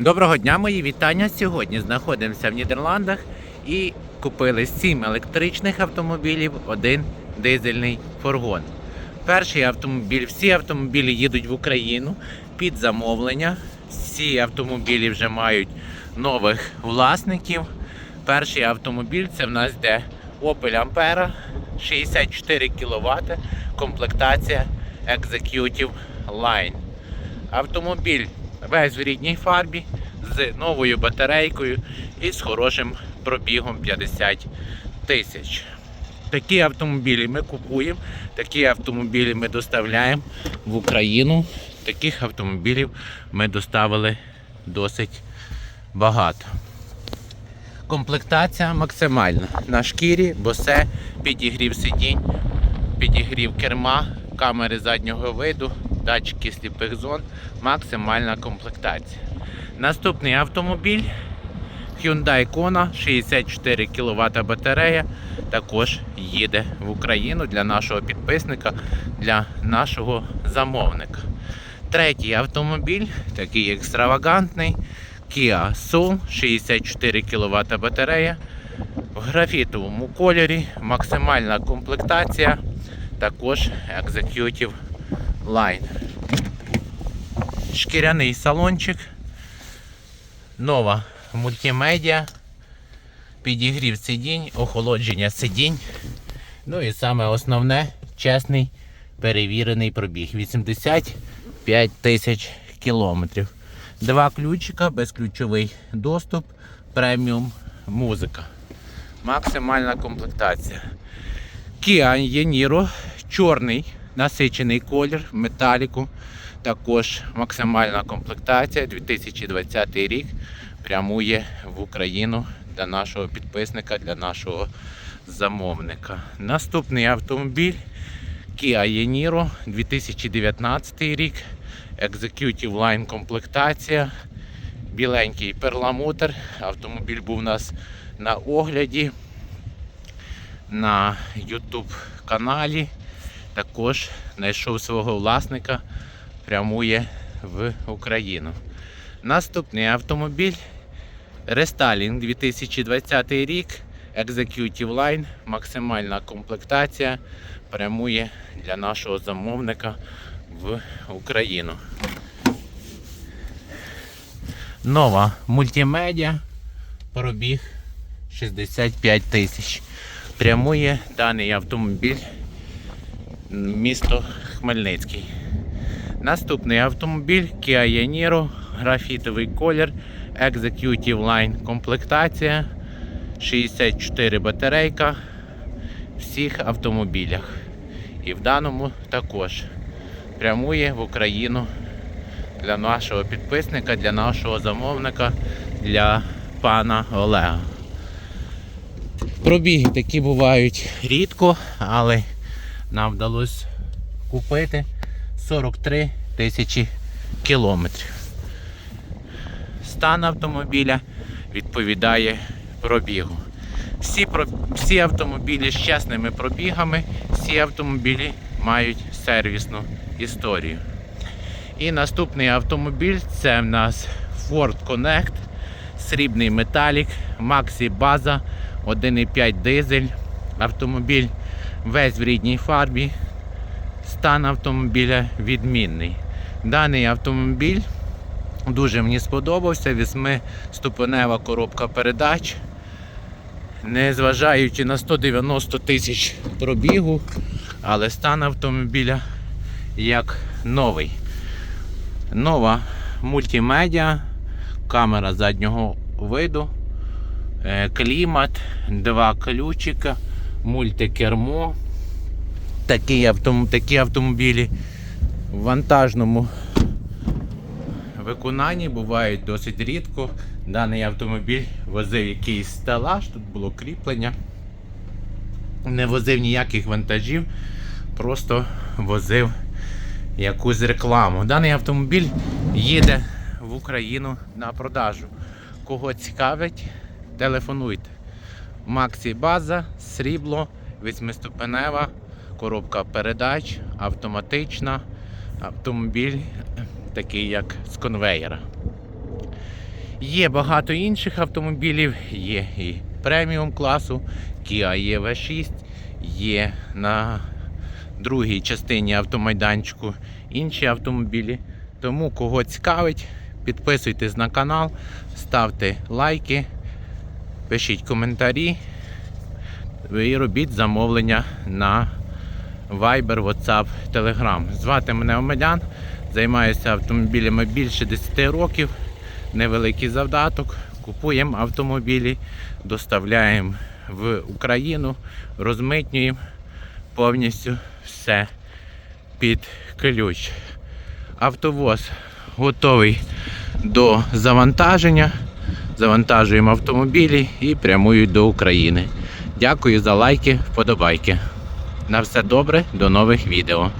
Доброго дня, мої вітання. Сьогодні знаходимося в Нідерландах і купили 7 електричних автомобілів, один дизельний фургон. Перший автомобіль, всі автомобілі їдуть в Україну під замовлення. Всі автомобілі вже мають нових власників. Перший автомобіль це в нас йде Opel Ampera 64 кВт, комплектація Executive Line. Автомобіль весь в рідній фарбі з новою батарейкою і з хорошим пробігом 50 тисяч. Такі автомобілі ми купуємо, такі автомобілі ми доставляємо в Україну. Таких автомобілів ми доставили досить багато. Комплектація максимальна. На шкірі, босе, підігрів сидінь, підігрів керма, камери заднього виду, датчики сліпих зон, максимальна комплектація. Наступний автомобіль Hyundai Kona 64 кВт батарея. Також їде в Україну для нашого підписника, для нашого замовника. Третій автомобіль, такий екстравагантний, Kia Soul 64 кВт батарея. В графітовому кольорі, максимальна комплектація, також Executive Line. Шкіряний салончик, нова мультимедіа, підігрів сидінь, охолодження сидінь. Ну і саме основне чесний перевірений пробіг 85 тисяч кілометрів. Два ключика, безключовий доступ, преміум музика. Максимальна комплектація. Kia Yeniro, чорний насичений колір, металіку. Також максимальна комплектація 2020 рік прямує в Україну для нашого підписника, для нашого замовника. Наступний автомобіль Kia Yeniro 2019 рік. Executive Line комплектація. Біленький перламутр. Автомобіль був у нас на огляді на YouTube каналі. Також знайшов свого власника, прямує в Україну. Наступний автомобіль Рестайлінг 2020 рік. Executive Line, максимальна комплектація прямує для нашого замовника в Україну. Нова мультимедіа, пробіг 65 тисяч. Прямує даний автомобіль місто Хмельницький. Наступний автомобіль Kia Yaniro, графітовий колір, Executive Line комплектація, 64 батарейка в всіх автомобілях. І в даному також прямує в Україну для нашого підписника, для нашого замовника, для пана Олега. Пробіги такі бувають рідко, але нам вдалося купити 43 тисячі кілометрів. Стан автомобіля відповідає пробігу. Всі, всі автомобілі з чесними пробігами, всі автомобілі мають сервісну історію. І наступний автомобіль це в нас Ford Connect, срібний металік, Maxi База, 1,5 дизель. Автомобіль весь в рідній фарбі. Стан автомобіля відмінний. Даний автомобіль дуже мені сподобався. Восьмиступенева коробка передач. Незважаючи на 190 тисяч пробігу, але стан автомобіля як новий. Нова мультимедіа, камера заднього виду, е, клімат, два ключика, мультикермо. Такі, автом, такі автомобілі в вантажному виконанні бувають досить рідко. Даний автомобіль возив якийсь стелаж, тут було кріплення. Не возив ніяких вантажів, просто возив якусь рекламу. Даний автомобіль їде в Україну на продажу. Кого цікавить, телефонуйте. Максі база, срібло, восьмиступенева, коробка передач, автоматична, автомобіль такий як з конвейера. Є багато інших автомобілів, є і преміум класу, Kia EV6, є на другій частині автомайданчику інші автомобілі. Тому кого цікавить, підписуйтесь на канал, ставте лайки, пишіть коментарі і робіть замовлення на Viber, WhatsApp, Telegram. Звати мене Омелян, займаюся автомобілями більше 10 років, невеликий завдаток. Купуємо автомобілі, доставляємо в Україну, розмитнюємо повністю все під ключ. Автовоз готовий до завантаження. Завантажуємо автомобілі і прямують до України. Дякую за лайки, вподобайки. На все добре, до нових відео.